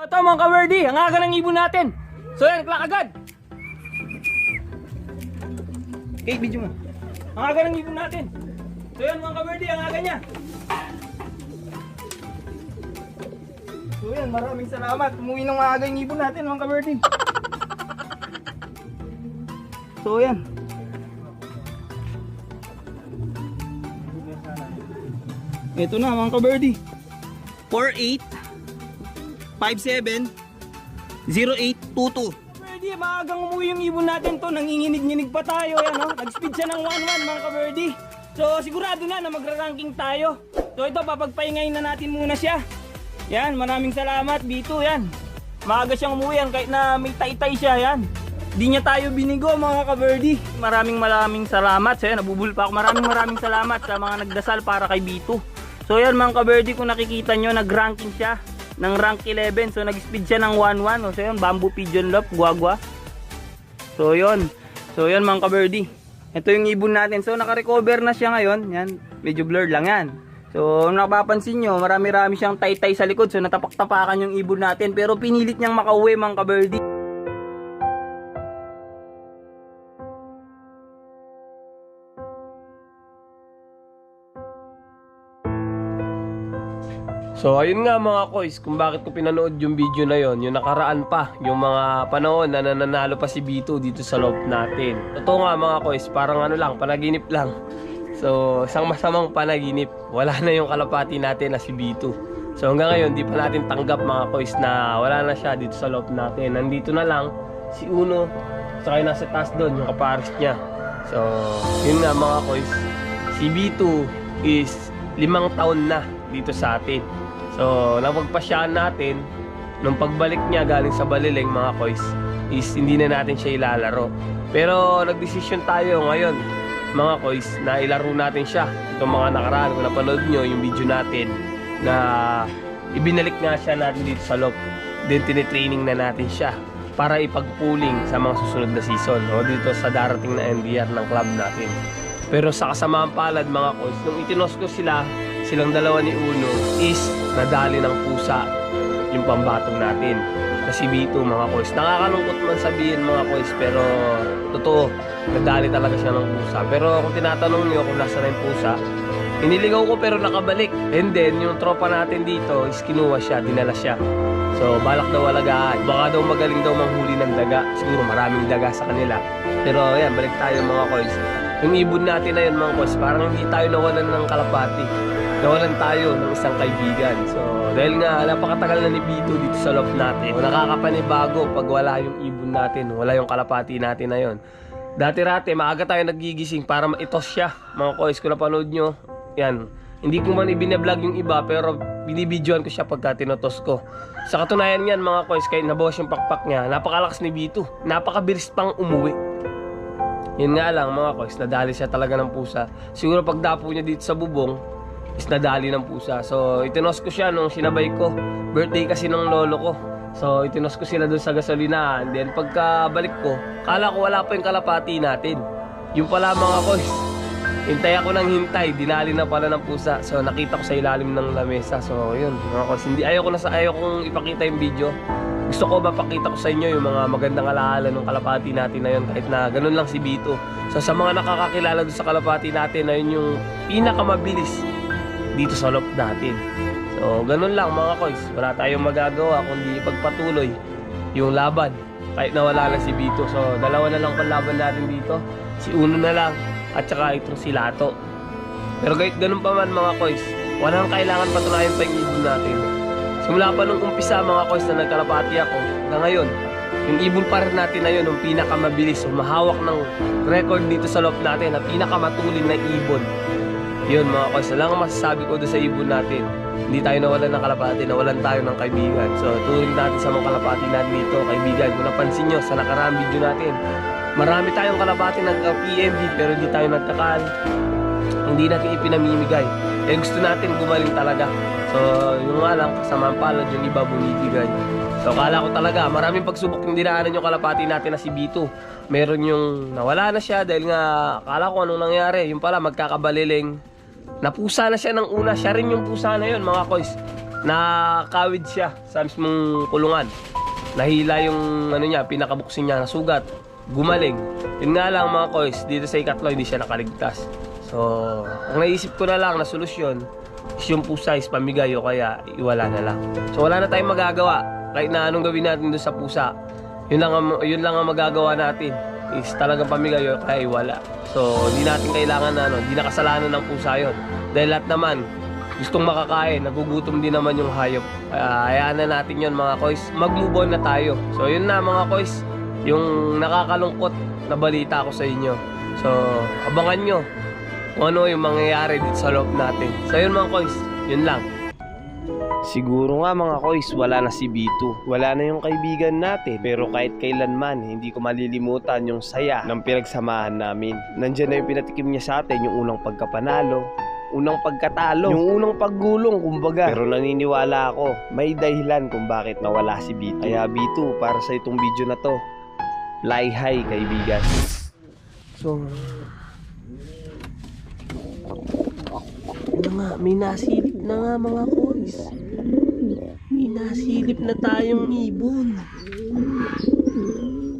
Ito mga kawerdi, ang aga ng ibon natin. So yan, klak agad. Okay, video mo. Ang aga ng ibon natin. So yan mga kawerdi, ang aga niya. So yan, maraming salamat. Umuwi ng maaga yung ibon natin mga kawerdi. So yan. Ito na mga kaberdi. 48 57 0822. Kaberdi, maagang umuwi yung ibon natin to. Nanginginig-nginig pa tayo. Yan, no? Nag-speed siya ng 1-1 mga kaberdi. So sigurado na na magra-ranking tayo. So ito, papagpahingayin na natin muna siya. Yan, maraming salamat. B2 yan. Maaga siyang umuwi yan kahit na may tay-tay siya. Yan. Di niya tayo binigo mga kaberdi. Maraming maraming salamat. So yan, nabubul pa ako. Maraming maraming salamat sa mga nagdasal para kay B2. So yan mga kaberdi, kung nakikita nyo, nag-ranking siya ng rank 11. So nag-speed siya ng 1-1. So yun, bamboo pigeon lop, guagua. So yun. So yun mga kaberdi. Ito yung ibon natin. So naka-recover na siya ngayon. Yan, medyo blurred lang yan. So napapansin nyo, marami-rami siyang tay-tay sa likod. So natapak-tapakan yung ibon natin. Pero pinilit niyang makauwi mga kaberdi. So ayun nga mga koys, kung bakit ko pinanood yung video na yon, yung nakaraan pa, yung mga panahon na nananalo pa si B2 dito sa loob natin. Totoo nga mga koys, parang ano lang, panaginip lang. So, isang masamang panaginip, wala na yung kalapati natin na si B2. So hanggang ngayon, di pa natin tanggap mga koys na wala na siya dito sa loob natin. Nandito na lang si Uno, saka yung nasa taas doon, yung kapares niya. So, yun nga mga koys, si B2 is limang taon na dito sa atin. So, napagpasyahan natin, nung pagbalik niya galing sa Baliling mga koys, is hindi na natin siya ilalaro. Pero nagdesisyon tayo ngayon, mga koys, na ilaro natin siya. Itong mga nakaraan, kung napanood nyo yung video natin, na ibinalik nga siya natin dito sa loob. Then tinitraining na natin siya para ipagpuling sa mga susunod na season o dito sa darating na NDR ng club natin. Pero sa kasamaan palad mga koys, nung itinos ko sila, silang dalawa ni Uno is nadali ng pusa yung pambatong natin. Kasi B2 mga koys. Nakakalungkot man sabihin mga koys pero totoo, nadali talaga siya ng pusa. Pero kung tinatanong niyo kung nasa na yung pusa, iniligaw ko pero nakabalik. And then yung tropa natin dito is kinuha siya, dinala siya. So balak daw alagaan. Baka daw magaling daw manghuli ng daga. Siguro maraming daga sa kanila. Pero yan, balik tayo mga koys. Yung ibon natin na yun mga koys, parang hindi tayo nawalan ng kalapati. Nawalan tayo ng isang kaibigan. So dahil nga napakatagal na ni Bito dito sa loob natin. Nakakapanibago pag wala yung ibon natin, wala yung kalapati natin na yun. Dati-rati, maaga tayo nagigising para maitos siya. Mga koys, kung napanood nyo, yan. Hindi ko man ibinablog yung iba, pero binibidyoan ko siya pagka tinotos ko. Sa katunayan yan, mga koys, kahit nabawas yung pakpak niya, napakalakas ni Bito. Napakabilis pang umuwi. Yun nga lang, mga koys, nadali siya talaga ng pusa. Siguro pag dapo niya dito sa bubong, is nadali ng pusa. So, itinos ko siya nung sinabay ko. Birthday kasi ng lolo ko. So, itinos ko sila doon sa gasolinahan. Then, pagkabalik ko, kala ko wala pa yung kalapati natin. Yung pala mga koys, hintay ako ng hintay, dinali na pala ng pusa. So, nakita ko sa ilalim ng lamesa. So, yun, mga koys, hindi, ayaw ko na sa, ayaw kong ipakita yung video. Gusto ko mapakita ko sa inyo yung mga magandang alaala ng kalapati natin na yun kahit na ganun lang si Bito. So sa mga nakakakilala doon sa kalapati natin na yun yung pinakamabilis dito sa loob natin. So ganun lang mga koys. Wala tayong magagawa kundi ipagpatuloy yung laban kahit na wala na si Bito. So dalawa na lang panlaban natin dito. Si Uno na lang at saka itong si Lato. Pero kahit ganun pa man mga koys, walang kailangan patunayan pa yung ibon natin. Simula pa nung umpisa mga koys na nagkalapati ako, na ngayon, yung ibon pa rin natin na yun, yung pinakamabilis, humahawak ng record dito sa loob natin, na pinakamatulin na ibon. Yun mga koys, lang ang masasabi ko doon sa ibon natin. Hindi tayo nawalan ng kalapati, nawalan tayo ng kaibigan. So turing natin sa mga kalapati natin dito, kaibigan. Kung napansin nyo sa nakaraang video natin, marami tayong kalapati nagka-PMD pero hindi tayo nagkakal. Hindi natin ipinamimigay. Eh gusto natin gumaling talaga. So, yung nga lang, kasamaan palad yung iba bumibigay. So, kala ko talaga, maraming pagsubok yung dinaanan yung kalapati natin na si Bito. Meron yung nawala na siya dahil nga, kala ko anong nangyari. Yung pala, magkakabaliling. Napusa na siya ng una. Siya rin yung pusa na yun, mga koys. nakawid siya sa mismong kulungan. Nahila yung ano niya, pinakabuksin niya na sugat. Gumaling. Yun nga lang mga koys, dito sa ikatlo hindi siya nakaligtas. So, ang naisip ko na lang na solusyon is yung pusa is pamigay o kaya iwala na lang. So wala na tayong magagawa. Kahit na anong gawin natin doon sa pusa. Yun lang ang, yun lang ang magagawa natin is talagang pamigay o kaya iwala. So hindi natin kailangan na ano, hindi na kasalanan ng pusa yun. Dahil lahat naman gustong makakain, nagugutom din naman yung hayop. Kaya hayaan na natin yun mga koys. Mag-move on na tayo. So yun na mga koys, yung nakakalungkot na balita ko sa inyo. So abangan nyo kung ano yung mangyayari dito sa loob natin. So yun mga koys, yun lang. Siguro nga mga koys, wala na si Bito. Wala na yung kaibigan natin. Pero kahit kailanman, hindi ko malilimutan yung saya ng pinagsamahan namin. Nandiyan na yung pinatikim niya sa atin, yung unang pagkapanalo, unang pagkatalo, yung unang paggulong kumbaga. Pero naniniwala ako, may dahilan kung bakit nawala si Bito. Kaya Bito, para sa itong video na to, fly high kaibigan. So, ano nga, may nasilip na nga mga koys. Nasilip na tayong ibon.